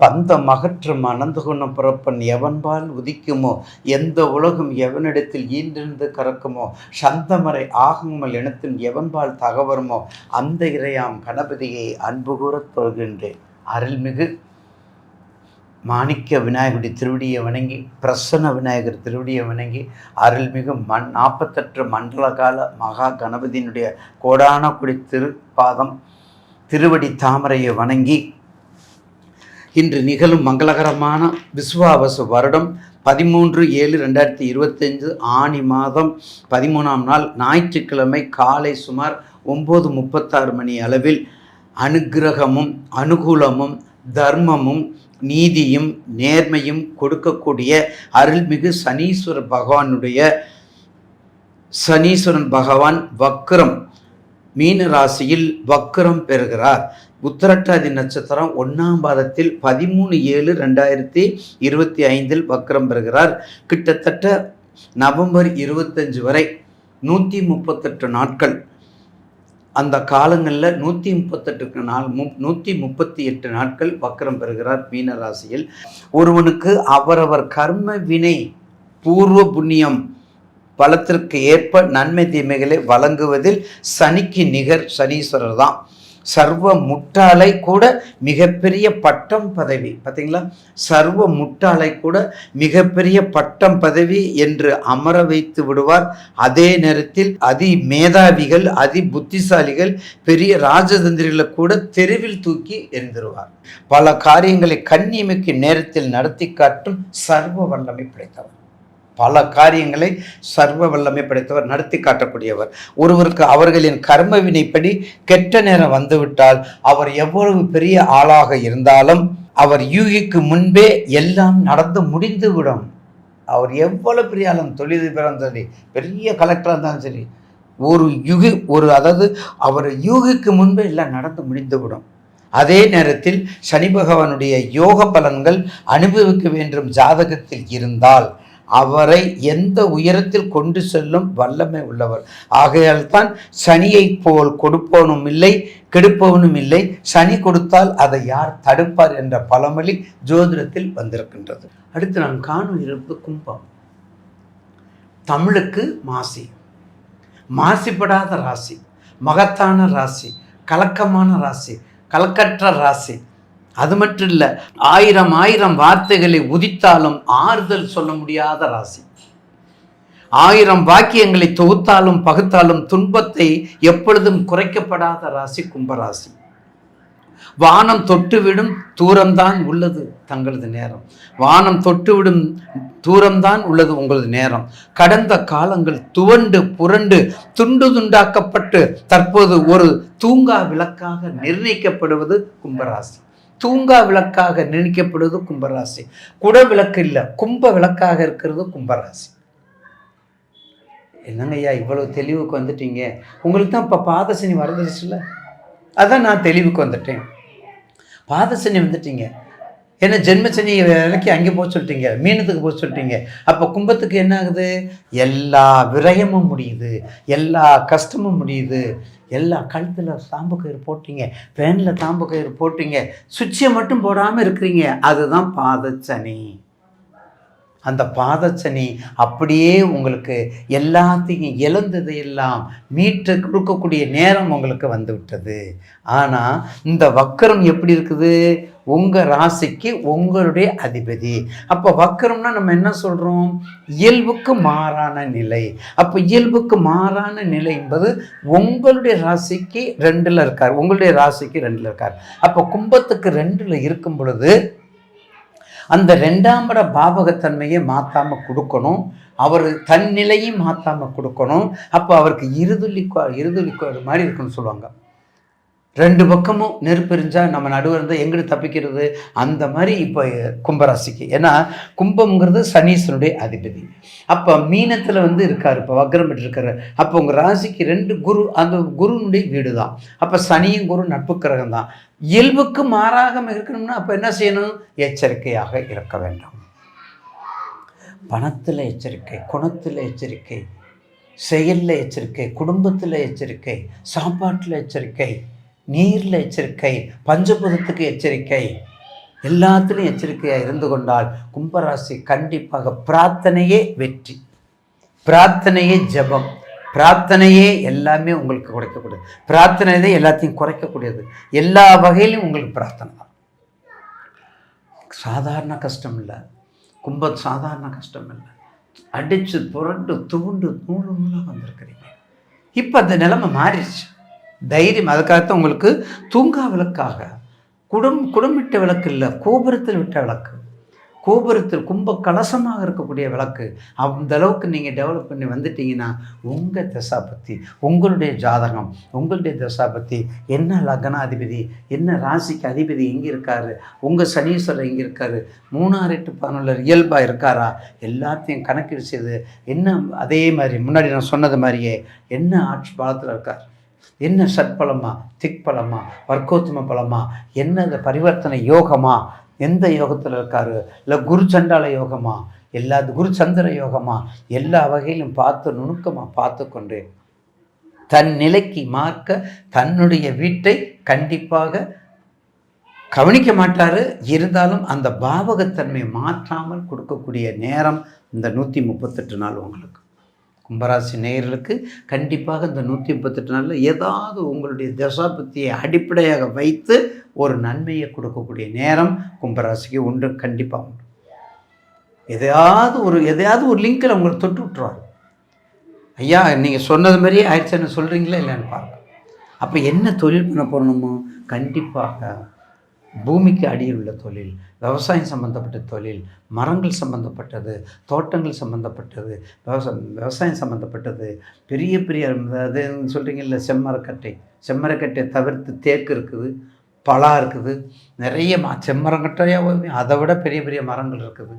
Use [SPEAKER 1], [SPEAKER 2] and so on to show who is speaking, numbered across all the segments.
[SPEAKER 1] பந்தம் அகற்றும் அனந்த குணம் பிறப்பன் எவன்பால் உதிக்குமோ? எந்த உலகம் எவனிடத்தில் ஈன்றிருந்து கறக்குமோ? சந்தமரை ஆகுமல் இனத்தின் எவன்பால் தகவருமோ? அந்த இறையாம் கணபதியை அன்பு கூறத் தொழுகின்றேன். அருள்மிகு மாணிக்க விநாயகருடைய திருவடியை வணங்கி பிரசன்ன விநாயகர் திருவடியை வணங்கி அருள்மிகு மண் நாற்பத்தெட்டு மண்டல கால மகா கணபதியினுடைய கோடான குடி திருப்பாதம் திருவடி தாமரையை வணங்கி இன்று நிகழும் மங்களகரமான விஸ்வாவச வருடம் பதிமூன்று ஏழு ரெண்டாயிரத்தி இருபத்தஞ்சு ஆணி மாதம் பதிமூணாம் நாள் ஞாயிற்றுக்கிழமை காலை சுமார் ஒம்பது முப்பத்தாறு மணி அளவில் அனுக்கிரகமும் அனுகூலமும் தர்மமும் நீதியும் நேர்மையும் கொடுக்கக்கூடிய அருள்மிகு சனீஸ்வர பகவானுடைய சனீஸ்வரன் பகவான் வக்ரம் மீன ராசியில் வக்கரம் பெறுகிறார். உத்தரட்டாதி நட்சத்திரம் ஒன்றாம் பாதத்தில் பதிமூணு ஏழு ரெண்டாயிரத்தி இருபத்தி ஐந்தில் வக்கரம் பெறுகிறார். கிட்டத்தட்ட நவம்பர் இருபத்தஞ்சு வரை நூற்றி முப்பத்தெட்டு நாட்கள். அந்த காலங்களில் நூற்றி முப்பத்தெட்டு நாள் மு நூற்றி முப்பத்தி எட்டு நாட்கள் வக்கரம் பெறுகிறார் மீன ராசியில். ஒருவனுக்கு அவரவர் கர்ம வினை பூர்வ புண்ணியம் பலத்திற்கு ஏற்ப நன்மை தீமைகளை வழங்குவதில் சனிக்கு நிகர் சனீஸ்வரர் தான். சர்வ முட்டாளை கூட மிகப்பெரிய பட்டம் பதவி. பார்த்தீங்களா சர்வ முட்டாளை கூட மிகப்பெரிய பட்டம் பதவி என்று அமர வைத்து விடுவார். அதே நேரத்தில் அதி மேதாவிகள் அதி புத்திசாலிகள் பெரிய ராஜதந்திரிகளை கூட தெருவில் தூக்கி எரிந்துருவார் பல காரியங்களை கண்ணிமைக்கு நேரத்தில் நடத்தி காட்டும் சர்வ வல்லமை படைத்தவர். பல காரியங்களை சர்வ வல்லமை படைத்தவர் நடத்தி காட்டக்கூடியவர். ஒருவருக்கு அவர்களின் கர்ம வினைப்படி கெட்ட நேரம் வந்துவிட்டால் அவர் எவ்வளவு பெரிய ஆளாக இருந்தாலும் அவர் யூகிக்கு முன்பே எல்லாம் நடந்து முடிந்துவிடும். அவர் எவ்வளவு பெரிய ஆளும் தொழிலதிபராக இருந்தாலும் சரி பெரிய கலெக்டராக இருந்தாலும் சரி ஒரு யுகி ஒரு அதாவது அவர் யூகிக்கு முன்பே எல்லாம் நடந்து முடிந்துவிடும். அதே நேரத்தில் சனி பகவானுடைய யோக பலன்கள் அனுபவிக்க வேண்டும் ஜாதகத்தில் இருந்தால் அவரை எந்த உயரத்தில் கொண்டு செல்லும் வல்லமை உள்ளவர். ஆகையால் தான் சனியைப் போல் கொடுப்பவனும் இல்லை கெடுப்பவனும் இல்லை. சனி கொடுத்தால் அதை யார் தடுப்பார் என்ற பழமொழி ஜோதிடத்தில் வந்திருக்கின்றது. அடுத்து நான் காணும் இருப்பு கும்பம். தமிழுக்கு மாசி. மாசிப்படாத ராசி மகத்தான ராசி கலக்கமான ராசி கலக்கற்ற ராசி. அது மட்டும் இல்லை ஆயிரம் ஆயிரம் வார்த்தைகளை உதித்தாலும் ஆறுதல் சொல்ல முடியாத ராசி. ஆயிரம் வாக்கியங்களை தொகுத்தாலும் பகுத்தாலும் துன்பத்தை எப்பொழுதும் குறைக்கப்படாத ராசி கும்பராசி. வானம் தொட்டுவிடும் தூரம்தான் உள்ளது தங்களது நேரம். வானம் தொட்டுவிடும் தூரம்தான் உள்ளது உங்களது நேரம். கடந்த காலங்கள் துவண்டு புரண்டு துண்டு துண்டாக்கப்பட்டு தற்போது ஒரு தூங்கா விளக்காக நிர்ணயிக்கப்படுவது கும்பராசி. தூங்கா விளக்காக நினைக்கப்படுவது கும்பராசி. குட விளக்கு இல்லை கும்ப விளக்காக இருக்கிறது கும்பராசி. என்னங்க ஐயா இவ்வளவு தெளிவுக்கு வந்துட்டீங்க. உங்களுக்கு தான் இப்போ பாதசனி வரந்துருச்சுல்ல அதான் நான் தெளிவுக்கு வந்துட்டேன். பாதசனி வந்துட்டீங்க. ஏன்னா ஜென்மசனி விலைக்கு அங்கே போக சொல்லிட்டீங்க மீனத்துக்கு போக சொல்லிட்டீங்க. அப்போ கும்பத்துக்கு என்ன ஆகுது? எல்லா விரயமும் முடியுது எல்லா கஷ்டமும் முடியுது. எல்லா கழுத்தில் தாம்பு கயிறு போட்டீங்க பேனில் தாம்பு கயிறு போட்டீங்க சுவிட்சை மட்டும் போடாமல் இருக்கிறீங்க. அதுதான் பாதச்சனி. அந்த பாதச்சனி அப்படியே உங்களுக்கு எல்லாத்தையும் இழந்ததையெல்லாம் மீட்டு கொடுக்கக்கூடிய நேரம் உங்களுக்கு வந்து விட்டது. ஆனால் இந்த வக்கரம் எப்படி இருக்குது? உங்கள் ராசிக்கு உங்களுடைய அதிபதி. அப்போ வக்கரம்னா நம்ம என்ன சொல்கிறோம் இயல்புக்கு மாறான நிலை. அப்போ இயல்புக்கு மாறான நிலை என்பது உங்களுடைய ராசிக்கு ரெண்டில் இருக்கார். உங்களுடைய ராசிக்கு ரெண்டில் இருக்கார். அப்போ கும்பத்துக்கு ரெண்டில் இருக்கும் பொழுது அந்த ரெண்டாம் பட பாவகத்தன்மையை மாற்றாமல் கொடுக்கணும். அவர் தன் நிலையும் மாற்றாமல் கொடுக்கணும். அப்போ அவருக்கு இருதுள்ளி இருதுள்ளி மாதிரி இருக்குன்னு சொல்லுவாங்க. ரெண்டு பக்கமும் நெருப்பு நம்ம நடுவில் இருந்தால் எங்கிட்டு தப்பிக்கிறது? அந்த மாதிரி இப்போ கும்பராசிக்கு. ஏன்னா கும்பம்ங்கிறது சனீஸ்வனுடைய அதிபதி. அப்போ மீனத்தில் வந்து இருக்கார் இப்போ வக்ரம் இருக்காரு அப்போ உங்கள் ராசிக்கு ரெண்டு குரு அந்த குருனுடைய வீடு தான் அப்போ சனியும் குரு நட்பு கிரகம் தான் இயல்புக்கு மாறாக இருக்கணும்னா அப்போ என்ன செய்யணும்? எச்சரிக்கையாக இருக்க வேண்டும். பணத்தில் எச்சரிக்கை குணத்தில் எச்சரிக்கை செயலில் எச்சரிக்கை குடும்பத்தில் எச்சரிக்கை சாப்பாட்டில் எச்சரிக்கை நீரில் எச்சரிக்கை பஞ்சபுதத்துக்கு எச்சரிக்கை. எல்லாத்துலேயும் எச்சரிக்கையாக இருந்து கொண்டால் கும்பராசி கண்டிப்பாக பிரார்த்தனையே வெற்றி. பிரார்த்தனையே ஜெபம். பிரார்த்தனையே எல்லாமே உங்களுக்கு குறைக்கக்கூடியது. பிரார்த்தனை தான் எல்லாத்தையும் குறைக்கக்கூடியது. எல்லா வகையிலும் உங்களுக்கு பிரார்த்தனை தான். சாதாரண கஷ்டம் இல்லை. கும்ப சாதாரண கஷ்டம் இல்லை. அடித்து புரண்டு துவுண்டு நூறு நூலாக வந்திருக்கிறீங்க. இப்போ அந்த நிலைமை மாறிடுச்சு. தைரியம். அதுக்காகத்தான் உங்களுக்கு தூங்கா விளக்காக. குடும் குடும்பிட்ட விளக்கு இல்லை கோபுரத்தில் விட்ட விளக்கு. கோபுரத்தில் கும்ப கலசமாக இருக்கக்கூடிய விளக்கு. அந்த அளவுக்கு நீங்கள் டெவலப் பண்ணி வந்துட்டீங்கன்னா உங்கள் தசாபத்தி உங்களுடைய ஜாதகம் உங்களுடைய தசாபத்தி என்ன லக்னாதிபதி என்ன ராசிக்கு அதிபதி எங்கே இருக்காரு உங்கள் சனீஸ்வரர் எங்கே இருக்காரு மூணாறு எட்டு பதினொன்று இயல்பாக இருக்காரா எல்லாத்தையும் கணக்கீடு செய்து என்ன அதே மாதிரி முன்னாடி நான் சொன்னது மாதிரியே என்ன ஆட்சி பாலத்தில் இருக்கார்? என்ன சற்பலமா திக்பலமா வர்க்கோத்தம பலமா என்ன இந்த பரிவர்த்தனை யோகமா எந்த யோகத்தில் இருக்காரு? இல்லை குரு சண்டால யோகமா எல்லா குரு சந்திர யோகமா எல்லா வகையிலும் பார்த்து நுணுக்கமாக பார்த்து கொண்டு தன் நிலைக்கு மார்க்க தன்னுடைய வீட்டை கண்டிப்பாக கவனிக்க மாட்டார். இருந்தாலும் அந்த பாவகத்தன்மையை மாற்றாமல் கொடுக்கக்கூடிய நேரம் இந்த நூற்றி முப்பத்தெட்டு நாள் உங்களுக்கு. கும்பராசி நேயர்களுக்கு கண்டிப்பாக இந்த நூற்றி முப்பத்தெட்டு நாளில் ஏதாவது உங்களுடைய தசாபத்தியை அடிப்படையாக வைத்து ஒரு நன்மையை கொடுக்கக்கூடிய நேரம் கும்பராசிக்கு உண்டு கண்டிப்பாக உண்டு. எதையாவது ஒரு எதையாவது ஒரு லிங்கில் உங்களை தொட்டு விட்டுருவார். ஐயா நீங்கள் சொன்னது மாதிரியே ஆயிடுச்சுன்னு சொல்கிறீங்களா இல்லைன்னு பாருங்க அப்போ என்ன தொழில் பண்ண போகணுமோ கண்டிப்பாக பூமிக்கு அடியில் உள்ள தொழில் விவசாயம் சம்மந்தப்பட்ட தொழில் மரங்கள் சம்மந்தப்பட்டது தோட்டங்கள் சம்மந்தப்பட்டது விவசாயம் விவசாயம் சம்மந்தப்பட்டது பெரிய பெரிய அது சொல்கிறீங்கல்ல செம்மரக்கட்டை செம்மரக்கட்டை தவிர்த்து தேக்கு இருக்குது பலா இருக்குது நிறைய ம செம்மரக்கட்டையாக அதை விட பெரிய பெரிய மரங்கள் இருக்குது.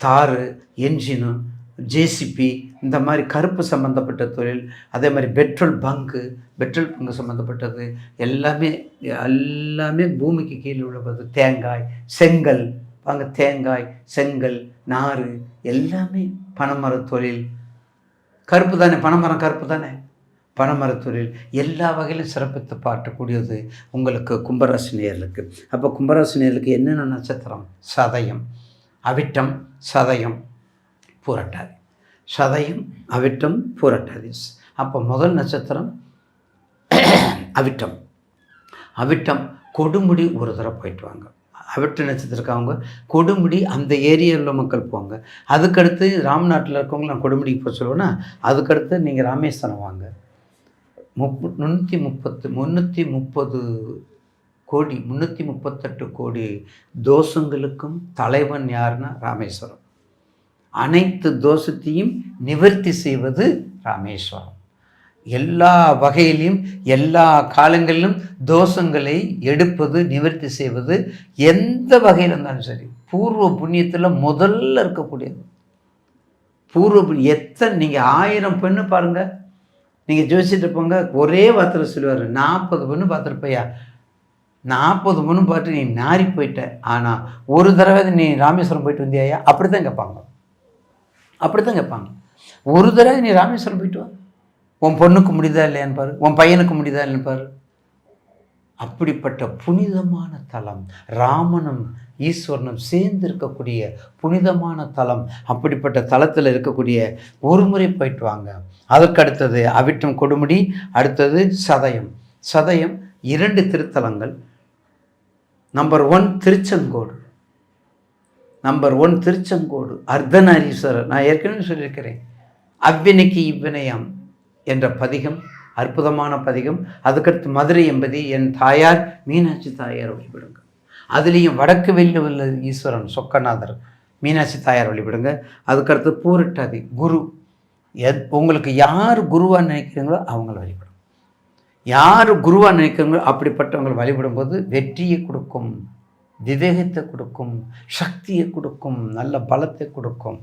[SPEAKER 1] தாறு என்ஜினு ஜேசிபி இந்த மாதிரி கருப்பு சம்மந்தப்பட்ட தொழில் அதே மாதிரி பெட்ரோல் பங்கு பெட்ரோல் பங்கு சம்மந்தப்பட்டது எல்லாமே எல்லாமே பூமிக்கு கீழே உள்ளது. தேங்காய் செங்கல் வாங்க தேங்காய் செங்கல் நாறு எல்லாமே பனைமர தொழில். கருப்பு தானே பனைமரம் கருப்பு தானே? பனைமர தொழில் எல்லா வகையிலும் சிறப்பித்து பாட்டக்கூடியது உங்களுக்கு கும்பராசி நேர்களுக்கு அப்போ கும்பராசி நேர்களுக்கு என்னென்ன நட்சத்திரம்? சதயம். அவிட்டம் சதயம். பூரட்டாதி. சதையும் அவிட்டம் பூரட்டாதி. அப்போ முதல் நட்சத்திரம் அவிட்டம். அவிட்டம் கொடுமுடி ஒரு தடவை போயிட்டு வாங்க. அவிட்ட நட்சத்திரக்காரங்க கொடுமுடி அந்த ஏரியாவில் மக்கள் போங்க அதுக்கடுத்து ராம்நாட்டில் இருக்கவங்க நான் கொடுமுடிக்கு போக சொல்லுவேன்னா அதுக்கடுத்து நீங்கள் ராமேஸ்வரம் வாங்க. முப்பு முந்நூற்றி முப்பத்து முந்நூற்றி முப்பது கோடி முந்நூற்றி முப்பத்தெட்டு கோடி தோஷங்களுக்கும் தலைவன் யாருன்னா ராமேஸ்வரம். அனைத்து தோஷத்தையும் நிவர்த்தி செய்வது ராமேஸ்வரம். எல்லா வகையிலும் எல்லா காலங்களிலும் தோஷங்களை எடுப்பது நிவர்த்தி செய்வது எந்த வகையில் இருந்தாலும் சரி பூர்வ புண்ணியத்தில் முதல்ல இருக்கக்கூடியது. பூர்வ புண்ணியம் எத்தனை நீங்கள் ஆயிரம் பெண்ணு பாருங்கள் நீங்கள் ஜோசிட்டு போங்க ஒரே வார்த்தை சொல்லுவார் நாற்பது பொண்ணு பார்த்துருப்பையா? நாற்பது பொண்ணு பார்த்து நீ நாரி போயிட்ட ஆனால் ஒரு தடவை நீ ராமேஸ்வரம் போயிட்டு வந்தியாயா? அப்படி தான் கேட்பாங்க. அப்படி தான் கேட்பாங்க. ஒரு தடவை நீ ராமேஸ்வரம் போயிட்டு வா. உன் பொண்ணுக்கு முடியுதா இல்லையான்னு பாரு. உன் பையனுக்கு முடியுதா இல்லைன்னு பாரு. அப்படிப்பட்ட புனிதமான தலம் ராமனும் ஈஸ்வரனும் சேர்ந்து இருக்கக்கூடிய புனிதமான தலம் அப்படிப்பட்ட தலத்தில் இருக்கக்கூடிய ஒரு முறை போயிட்டு வாங்க. அதற்கு அடுத்தது அவிட்டம் கொடுமுடி அடுத்தது சதயம். சதயம் இரண்டு திருத்தலங்கள். Number one Tiruchengode. Number one Tiruchengode. Ardhanareeswarar. நான் ஏற்கனவே சொல்லியிருக்கிறேன். அவ்வினைக்கு இவ்வினயம் என்ற பதிகம் அற்புதமான பதிகம். அதுக்கடுத்து மதுரை என்பது என் தாயார் மீனாட்சி தாயார் வழிபடுங்க. அதுலேயும் வடக்கு வெளியில் உள்ள ஈஸ்வரன் சொக்கநாதர் மீனாட்சி தாயார் வழிபடுங்க. அதுக்கடுத்து பூரட்டாதி குரு. எத் உங்களுக்கு யார் குருவாக நினைக்கிறீங்களோ அவங்கள வழிபடும் யார் குருவாக நினைக்கிறீங்களோ அப்படிப்பட்டவங்களை வழிபடும்போது வெற்றியை கொடுக்கும். விவேகத்தை கொடுக்கும் சக்தியை கொடுக்கும் நல்ல பலத்தை கொடுக்கும்.